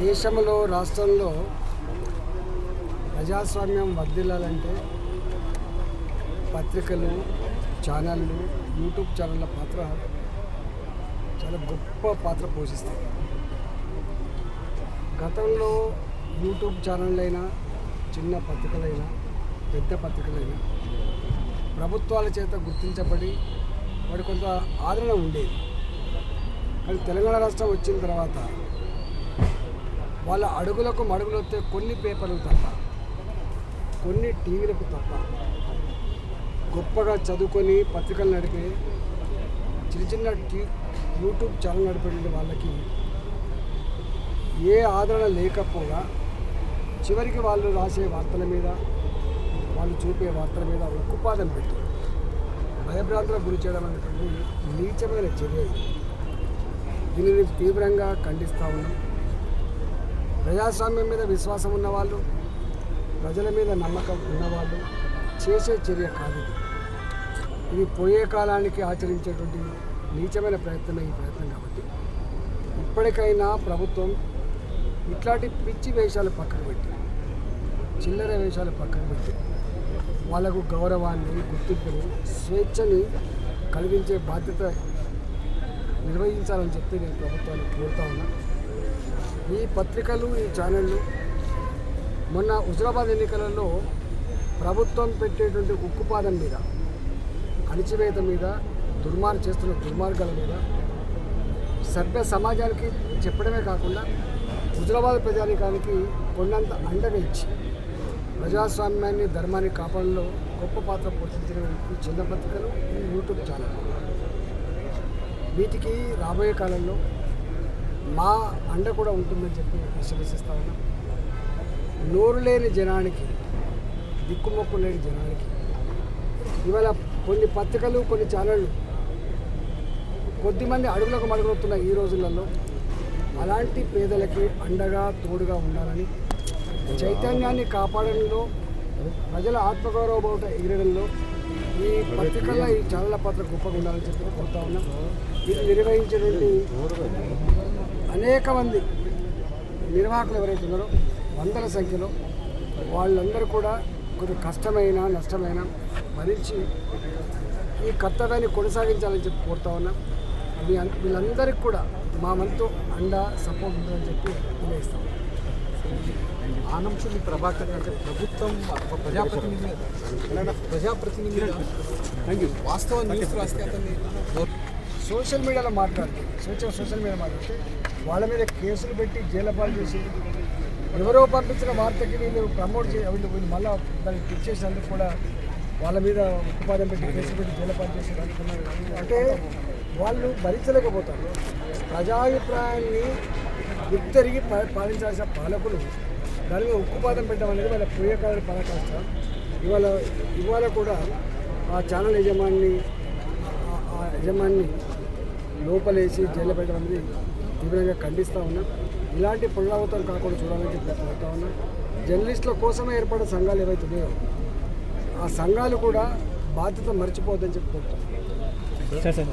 దేశంలో రాష్ట్రంలో ప్రజాస్వామ్యం వర్ధిల్లాలంటే పత్రికలు ఛానళ్ళు యూట్యూబ్ ఛానళ్ళ పాత్ర చాలా గొప్ప పాత్ర పోషిస్తాయి. గతంలో యూట్యూబ్ ఛానళ్ళైనా చిన్న పత్రికలైనా పెద్ద పత్రికలైనా ప్రభుత్వాల చేత గుర్తించబడి వాడి కొంత ఆదరణ ఉండేది. కానీ తెలంగాణ రాష్ట్రం వచ్చిన తర్వాత వాళ్ళ అడుగులకు మడుగులు వస్తే కొన్ని పేపర్లు తప్ప కొన్ని టీవీలకు తప్ప గొప్పగా చదువుకొని పత్రికలు నడిపే చిన్న చిన్న టీ యూట్యూబ్ ఛానల్ నడిపేటువంటి వాళ్ళకి ఏ ఆదరణ లేకపోగా చివరికి వాళ్ళు రాసే వార్తల మీద వాళ్ళు చూపే వార్తల మీద ఉక్కుపాదం పెట్టి భయభ్రాంతులకు గురి చేయడం అనేటువంటి నీచమైన చర్య దీనిని తీవ్రంగా ఖండిస్తూ ఉన్నాం. ప్రజాస్వామ్యం మీద విశ్వాసం ఉన్నవాళ్ళు ప్రజల మీద నమ్మకం ఉన్నవాళ్ళు చేసే చర్య కాదు ఇది. ఇది పోయే కాలానికి ఆచరించేటువంటి నీచమైన ప్రయత్నమే ఈ ప్రయత్నం కాబట్టి. ఇప్పటికైనా ప్రభుత్వం ఇట్లాంటి పిచ్చి వేషాలు పక్కన పెట్టి చిల్లర వేషాలు పక్కన పెట్టి వాళ్ళకు గౌరవాన్ని గుర్తింపుని స్వేచ్ఛని కలిగించే బాధ్యత నిర్వహించాలని చెప్పి నేను ప్రభుత్వాన్ని కోరుతా ఉన్నా. ఈ పత్రికలు ఈ ఛానళ్ళు మొన్న హుజరాబాద్ ఎన్నికలలో ప్రభుత్వం పెట్టేటువంటి ఉక్కుపాదం మీద అణిచివేత మీద దుర్మార్ చేస్తున్న దుర్మార్గాల మీద సభ్య సమాజానికి చెప్పడమే కాకుండా హుజరాబాద్ ప్రజానికానికి కొండంత అండగా ఇచ్చి ప్రజాస్వామ్యాన్ని ధర్మాన్ని కాపాడంలో గొప్ప పాత్ర పోషించిన ఈ చిన్న పత్రికలు ఈ యూట్యూబ్ ఛానల్. వీటికి రాబోయే కాలంలో మా అండ కూడా ఉంటుందని చెప్పి విశ్వసిస్తా ఉన్నాం. నోరు లేని జనానికి దిక్కుమొక్కు లేని జనానికి ఇవాళ కొన్ని పత్రికలు కొన్ని ఛానళ్ళు కొద్దిమంది అడుగులకు మడుగుతున్న ఈ రోజులలో అలాంటి పేదలకి అండగా తోడుగా ఉండాలని చైతన్యాన్ని కాపాడడంలో ప్రజల ఆత్మగౌరవ బావుట ఎగిరడంలో ఈ పత్రికల్లో ఈ ఛానళ్ళ పాత్ర గొప్పగా ఉండాలని చెప్పి కోరుతా ఉన్నాం. ఇది నిర్వహించేటువంటి అనేక మంది నిర్వాహకులు ఎవరైతే ఉన్నారో వందల సంఖ్యలో వాళ్ళందరూ కూడా కొంచెం కష్టమైన నష్టమైన భరించి ఈ కర్తవ్యాన్ని కొనసాగించాలని చెప్పి కోరుతా ఉన్నాం. మీ వీళ్ళందరికీ కూడా మా వంతు అండ సపోర్ట్ ఉందని చెప్పి తెలియజేస్తాం ఆనంశుని ప్రభాకర్ అంటే ప్రభుత్వం ప్రజాప్రతినిధి ప్రజాప్రతినిధి వాస్తవ న్యూస్ రాస్తే అతన్ని సోషల్ మీడియాలో మాట్లాడితే సోషల్ సోషల్ మీడియా మాట్లాడితే వాళ్ళ మీద కేసులు పెట్టి జైలు పాలు చేసి ఎవరో పంపించిన వార్తకి వీళ్ళు ప్రమోట్ చే వీళ్ళు మళ్ళీ దాన్ని పిక్ చేసినందుకు కూడా వాళ్ళ మీద ఉత్పాదన పెట్టి కేసులు పెట్టి జైలు పాలు చేసి అంటే వాళ్ళు భరించలేకపోతారు. ప్రజాభిప్రాయాన్ని గుర్తెరిగి పా- పాలించాల్సిన పాలకులు దాని మీద ఉక్కుపాతం పెట్టడం అనేది వాళ్ళ పోయేకాలని పరాకాష్ట. ఇవాళ ఇవాళ కూడా ఆ ఛానల్ యజమాని ఆ- యజమాని లోపలేసి జైలు పెట్టడం అనేది తీవ్రంగా ఖండిస్తూ ఉన్నాం. ఇలాంటి పునరావృతం కాకుండా చూడాలని చెప్పి కోరుతా ఉన్నాం. జర్నలిస్టుల కోసమే ఏర్పడిన సంఘాలు ఏవైతే ఉన్నాయో ఆ సంఘాలు కూడా బాధ్యత మర్చిపోద్దని చెప్పి కోరుతున్నాం